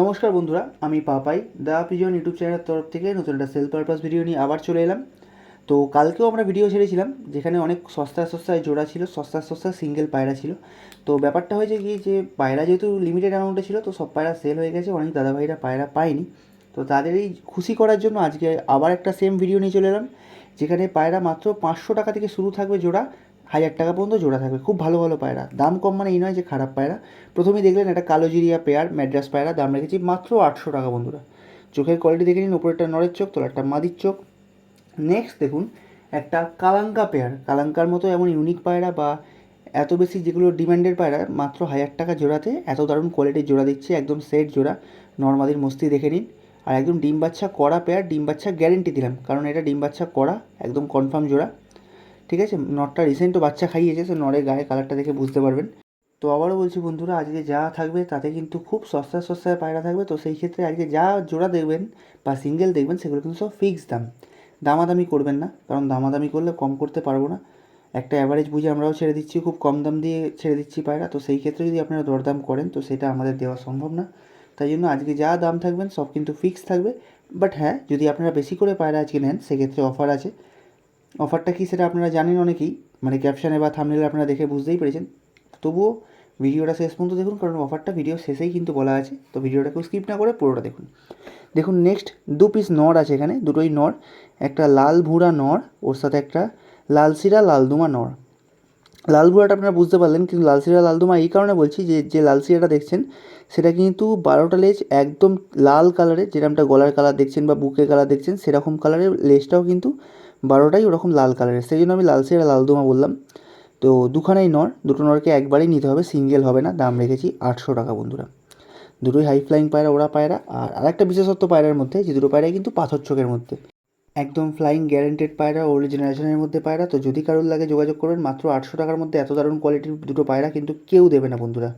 নমস্কার বন্ধুরা, আমি পাপাই দা পিজন ইউটিউব চ্যানেলের তরফ থেকে নতুন একটা সেল পারপাস ভিডিও নিয়ে আবার চলে এলাম। তো কালকেও আমরা ভিডিও ছেড়েছিলাম, যেখানে অনেক সস্তায় সস্তায় জোড়া ছিল, সস্তায় সস্তায় সিঙ্গেল পায়রা ছিল। তো ব্যাপারটা হয়েছে কি যে, পায়রা যেহেতু লিমিটেড অ্যামাউন্টে ছিল, তো সব পায়রা সেল হয়ে গেছে, অনেক দাদাভাইরা পায়রা পায়নি। তো তাদের এই খুশি করার জন্য আজকে আবার একটা সেম ভিডিও নিয়ে চলে এলাম, যেখানে পায়রা মাত্র পাঁচশো টাকা থেকে শুরু থাকবে জোড়া হাজার টাকা পর্যন্ত জোড়া থাকবে। খুব ভালো ভালো পায়রা। দাম কম মানে এই নয় যে খারাপ পায়রা। প্রথমেই দেখলেন একটা কালো জিরিয়া পেয়ার, ম্যাড্রাস পায়রা, দাম রেখেছি মাত্র আটশো টাকা বন্ধুরা। চোখের কোয়ালিটি দেখে নিন, উপরেরটা নরের চোখ, তোলারটা মাদির চোখ। নেক্সট দেখুন, একটা কালাঙ্কা পেয়ার। কালাঙ্কার মতো এমন ইউনিক পায়রা বা এত বেশি যেগুলো ডিমান্ডের পায়রা, মাত্র হাজার টাকা জোড়াতে এত দারুণ কোয়ালিটির জোড়া দিচ্ছে, একদম সেট জোড়া। নর্মাদির মস্তি দেখে নিন। আর একদম ডিম বাচ্চা করা পেয়ার, ডিম বাচ্চা গ্যারেন্টি দিলাম। কারণ এটা ডিম বাচ্চা করা একদম কনফার্ম জোড়া। ঠিক আছে? নটটা রিসেন্ট তো বাচ্চা খাইয়েছে সে নরের গায়ে কালারটা দেখে বুঝতে পারবেন। তো আবারও বলছি বন্ধুরা, আজকে যা থাকবে তাতে কিন্তু খুব সস্তায় সস্তায় পায়রা থাকবে। তো সেই ক্ষেত্রে আজকে যা জোড়া দেখবেন বা সিঙ্গেল দেখবেন, সেগুলো কিন্তু সব ফিক্সড দাম। দামাদামি করবেন না, কারণ দামাদামি করলে কম করতে পারব না। একটা অ্যাভারেজ বুঝে আমরাও ছেড়ে দিচ্ছি, খুব কম দাম দিয়ে ছেড়ে দিচ্ছি পায়রা। তো সেই ক্ষেত্রে যদি আপনারা দরদাম করেন, তো সেটা আমাদের দেওয়া সম্ভব না। তাই জন্য আজকে যা দাম থাকবেন, সব কিন্তু ফিক্সড থাকবে। বাট হ্যাঁ যদি আপনারা বেশি করে পায়রা আজকে নেন, সেক্ষেত্রে অফার আছে। অফারটা কী সেটা আপনারা জানেন অনেকেই? মানে ক্যাপশানে বা থামনেলে আপনারা দেখে বুঝতেই পেরেছেন। তবুও ভিডিওটা শেষ পর্যন্ত দেখুন, কারণ অফারটা ভিডিও শেষেই কিন্তু বলা আছে। তো ভিডিওটাকেও স্কিপ না করে পুরোটা দেখুন। দেখুন নেক্সট দু পিস নর আছে এখানে, দুটোই নর। একটা লাল ভুঁড়া নর, ওর সাথে একটা লালসিরা লালদুমা নর। লাল ভুঁড়াটা আপনারা বুঝতে পারলেন, কিন্তু লালসিরা লালদুমা এই কারণে বলছি যে যে লালসিরাটা দেখছেন, সেটা কিন্তু বারোটা লেজ একদম লাল কালারের যেরকমটা গলার কালার দেখছেন বা বুকের কালার দেখছেন, সেরকম কালারের লেজটাও কিন্তু বারোটাই ওরকম লাল কালারের। সেই জন্য আমি লালসিরা লালদুমা বললাম, তো দুখানেই নর, দুটো নরকে একবারেই নিতে হবে, সিঙ্গেল হবে না, দাম রেখেছি আটশো টাকা বন্ধুরা। দুটোই হাই ফ্লাইং পায়রা, ওরা পায়রা, আর আরেকটা বিশেষত্ব পায়রার মধ্যে, যে দুটো পায়রাই কিন্তু পাথর চোখের মধ্যে। একদম ফ্লাইং গ্যারেন্টেড পায়রা ওল্ড জেনারেশনের মধ্যে পায়রা, তো যদি কারোর লাগে যোগাযোগ করবেন, মাত্র আটশো টাকার মধ্যে এত দারুণ কোয়ালিটির দুটো পায়রা কিন্তু কেউ দেবে না বন্ধুরা।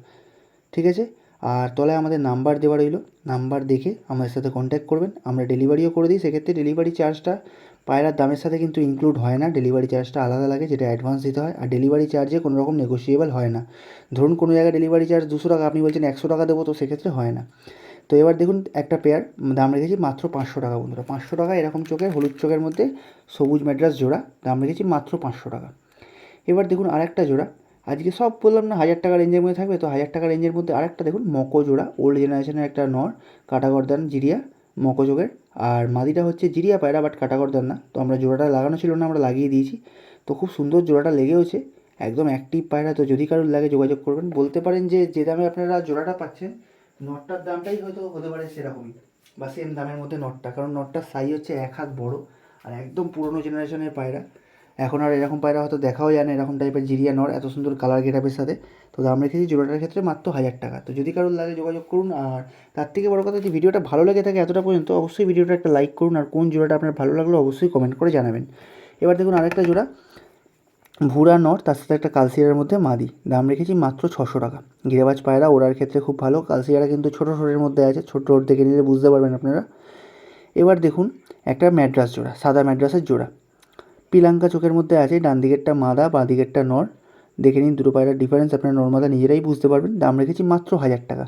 ঠিক আছে? আর তলায় আমাদের নাম্বার দেওয়া রইল নাম্বার দেখে আমাদের সাথে কন্ট্যাক্ট করবেন, আমরা ডেলিভারিও করে দিই, সেক্ষেত্রে ডেলিভারি চার্জটা পায়রার দামের সাথে কিন্তু ইনক্লুড হয় না। ডেলিভারি চার্জটা আলাদা লাগে, যেটা অ্যাডভান্স দিতে হয়। আর ডেলিভারি চার্জে কোনো রকম নেগোসিয়েবল হয় না। ধরুন কোনো জায়গায় ডেলিভারি চার্জ দুশো টাকা, আপনি বলছেন একশো টাকা দেবো, তো সেক্ষেত্রে হয় না। তো এবার দেখুন একটা পেয়ার দাম রেখেছি মাত্র পাঁচশো টাকা বন্ধুরা। পাঁচশো টাকা এরকম চোখের, হলুদ চোখের মধ্যে সবুজ ম্যাড্রাস জোড়া, দাম রেখেছি মাত্র পাঁচশো টাকা। এবার দেখুন আরেকটা জোড়া। আজকে সব বললাম না হাজার টাকা রেঞ্জের মধ্যে থাকবে, তো হাজার টাকা রেঞ্জের মধ্যে আরেকটা দেখুন মকো জোড়া ওল্ড জেনারেশনের একটা নর কাটাগরদান জিরিয়া। মকো যোগের আর মাদিটা হচ্ছে জিরিয়া পায়রা বাট কাটাগরদান না। তো আমরা জোড়াটা লাগানো ছিল না, আমরা লাগিয়ে দিয়েছি। তো খুব সুন্দর জোড়াটা লেগেওছে। একদম অ্যাক্টিভ পায়রা। তো যদি কারোর লাগে যোগাযোগ করবেন। বলতে পারেন যে যে দামে আপনারা জোড়াটা পাচ্ছেন, নটটার দামটাই হয়তো হতে পারে সেরকমই। বা সেম দামের মধ্যে নটটা। কারণ নটটার সাইজ হচ্ছে এক হাত বড়। আর একদম পুরনো জেনারেশনের পায়রা। এখন আর এরকম পায়রা হয়তো দেখাও যায় না, এরকম টাইপের জিরিয়া নর, এত সুন্দর কালার গেটাপের সাথে। তো দাম রেখেছি জোড়াটার ক্ষেত্রে মাত্র হাজার টাকা। তো যদি কারোর লাগে যোগাযোগ করুন, আর তার থেকে বড় কথা যদি ভিডিওটা ভালো লেগে থাকে এতটা পর্যন্ত, অবশ্যই ভিডিওটা একটা লাইক করুন, আর কোন জোড়াটা আপনার ভালো লাগল অবশ্যই কমেন্ট করে জানাবেন। এবার দেখুন আরেকটা জোড়া, ভুরা নর, তার সাথে একটা কালসিয়ারের মধ্যে মাদি। দাম রেখেছি মাত্র ছশো টাকা। গিরেবাজ পায়রা ওড়ার ক্ষেত্রে খুব ভালো, কালসিয়ারা কিন্তু ছোটো ঠোঁটের মধ্যে আছে, ছোটো ঠোঁট দেখে নিলে বুঝতে পারবেন আপনারা। এবার দেখুন একটা ম্যাড্রাস জোড়া, সাদা ম্যাড্রাসের জোড়া। পিলাঙ্কা চোখের মধ্যে আছে, ডান দিকেরটা মাদা, বাঁ দিকেরটা নর। দেখে নিন দুটো পায়রার ডিফারেন্স আপনারা নর্মাদা নিজেরাই বুঝতে পারবেন। দাম রেখেছি মাত্র হাজার টাকা।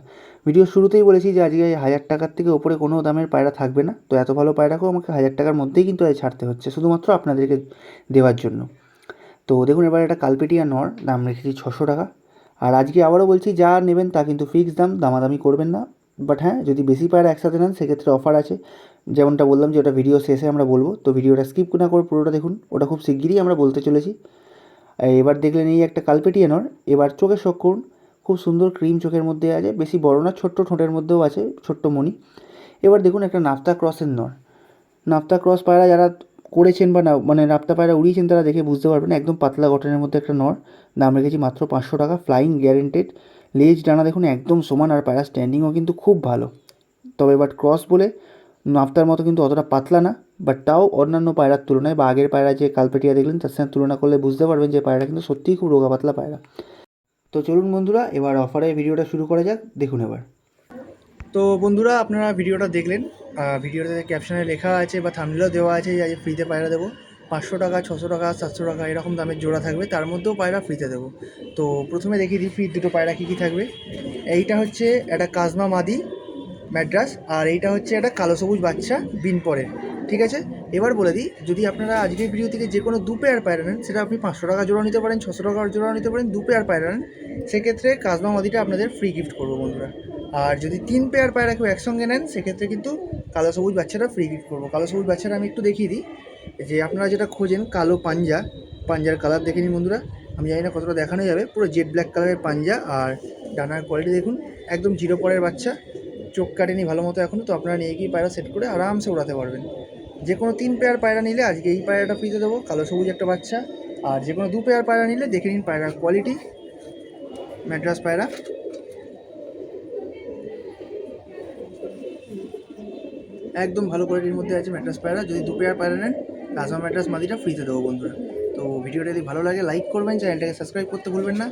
ভিডিও শুরুতেই বলেছি যে, আজকে হাজার টাকার থেকে ওপরে কোনো দামের পায়রা থাকবে না। তো এত ভালো পায়রাকেও আমাকে হাজার টাকার মধ্যেই কিন্তু আজ ছাড়তে হচ্ছে, শুধুমাত্র আপনাদেরকে দেওয়ার জন্য। তো দেখুন, এবার একটা কালপেটিয়া নর, দাম রেখেছি ছশো টাকা। আর আজকে আবারও বলছি, যা নেবেন তা কিন্তু ফিক্স দাম, দামাদামি করবেন না। বাট হ্যাঁ যদি বেশি পায়রা একসাথে নেন, সেক্ষেত্রে অফার আছে। যেমনটা বললাম যে ওটা ভিডিও শেষে আমরা বলব। তো ভিডিওটা স্কিপ না করে পুরোটা দেখুন। ওটা খুব শিগগিরই আমরা বলতে চলেছি। এবার দেখলেন এই একটা কালপেটিয়া নর। এবার চোখের শখ করুন। খুব সুন্দর ক্রিম চোখের মধ্যে আছে। বেশি বড় না, ছোট্ট ঠোঁটের মধ্যেও আছে, ছোট্ট মণি। এবার দেখুন একটা নাফতা ক্রসের নর। নাফতা ক্রস পায়রা যারা করেছেন বা না মানে নাপ্তা পায়রা উড়িয়েছেন, তারা দেখে বুঝতে পারবেন, একদম পাতলা গঠনের মধ্যে একটা নর। দাম রেখেছি মাত্র পাঁচশো টাকা ফ্লাইং গ্যারেন্টেড লেজ ডানা দেখুন একদম সমান আর পায়রা স্ট্যান্ডিংও কিন্তু খুব ভালো। তবে বাট ক্রস বলে নাফতার মতো কিন্তু অতটা পাতলা না বাট তাও অন্যান্য পায়রার তুলনায় বা আগের পায়রা যে কালপেটিয়া দেখলেন তার সাথে তুলনা করলে বুঝতে পারবেন যে পায়রা কিন্তু সত্যিই খুব রোগা পাতলা পায়রা। তো চলুন বন্ধুরা, এবার অফারে ভিডিওটা শুরু করা যাক, দেখুন এবার। তো বন্ধুরা, আপনারা ভিডিওটা দেখলেন। ভিডিওতে ক্যাপশনে লেখা আছে বা থামলেও দেওয়া আছে যে আজ ফ্রিতে পায়রা দেবো। পাঁচশো টাকা, ছশো টাকা, সাতশো টাকা এরকম দামের জোড়া থাকবে। তার মধ্যেও পায়রা ফ্রিতে দেবো। তো প্রথমে দেখিয়ে দিই ফ্রি দুটো পায়রা কী কী থাকবে। এইটা হচ্ছে একটা কাজমা মাদি ম্যাড্রাস আর এইটা হচ্ছে একটা কালো সবুজ বাচ্চা বিন পরে ঠিক আছে? এবার বলে দিই, যদি আপনারা আজকের ভিডিও থেকে যে কোনো দু পেয়ার পায়রা নেন, সেটা আপনি পাঁচশো টাকা জোড়া নিতে পারেন, ছশো টাকা জোড়া নিতে পারেন, দু পেয়ার পায়রা নেন, সেক্ষেত্রে কাজমা মাদিটা আপনাদের ফ্রি গিফট করব বন্ধুরা। আর যদি তিন পেয়ার পায়রা কেউ একসঙ্গে নেন, সেক্ষেত্রে কিন্তু কালো সবুজ বাচ্চাটা ফ্রি গিফট করব। কালো সবুজ বাচ্চাটা আমি একটু দেখিয়ে দিই। যে আপনারা যেটা খোঁজেন, কালো পাঞ্জা, পাঞ্জার কালার দেখে নিন বন্ধুরা। আমি জানি না কতটা দেখানো যাবে, পুরো জেড ব্ল্যাক কালারের পাঞ্জা আর ডানার কোয়ালিটি দেখুন, একদম জিরো পরের বাচ্চা। চোখ কাটেনি ভালো মতো এখনও তো আপনারা নিয়ে গিয়ে পায়রা সেট করে আরামসে উড়াতে পারবেন। যে কোনো তিন পেয়ার পায়রা নিলে আজকে এই পায়রাটা ফ্রিতে দেবো, কালো সবুজ একটা বাচ্চা। আর যে কোনো দু পেয়ার পায়রা নিলে দেখে নিন পায়রার কোয়ালিটি ম্যাড্রাস পায়রা। একদম ভালো কোয়ালিটির মধ্যে আছে ম্যাট্রাস পায়রা, যদি দু পেয়ার পায়রা নেন। কাজমা ম্যাট্রাস মাদিটা ফ্রিতে দেবো বন্ধুরা। তো ভিডিওটা যদি ভালো লাগে লাইক করবেন চ্যানেলটাকে সাবস্ক্রাইব করতে ভুলবেন না।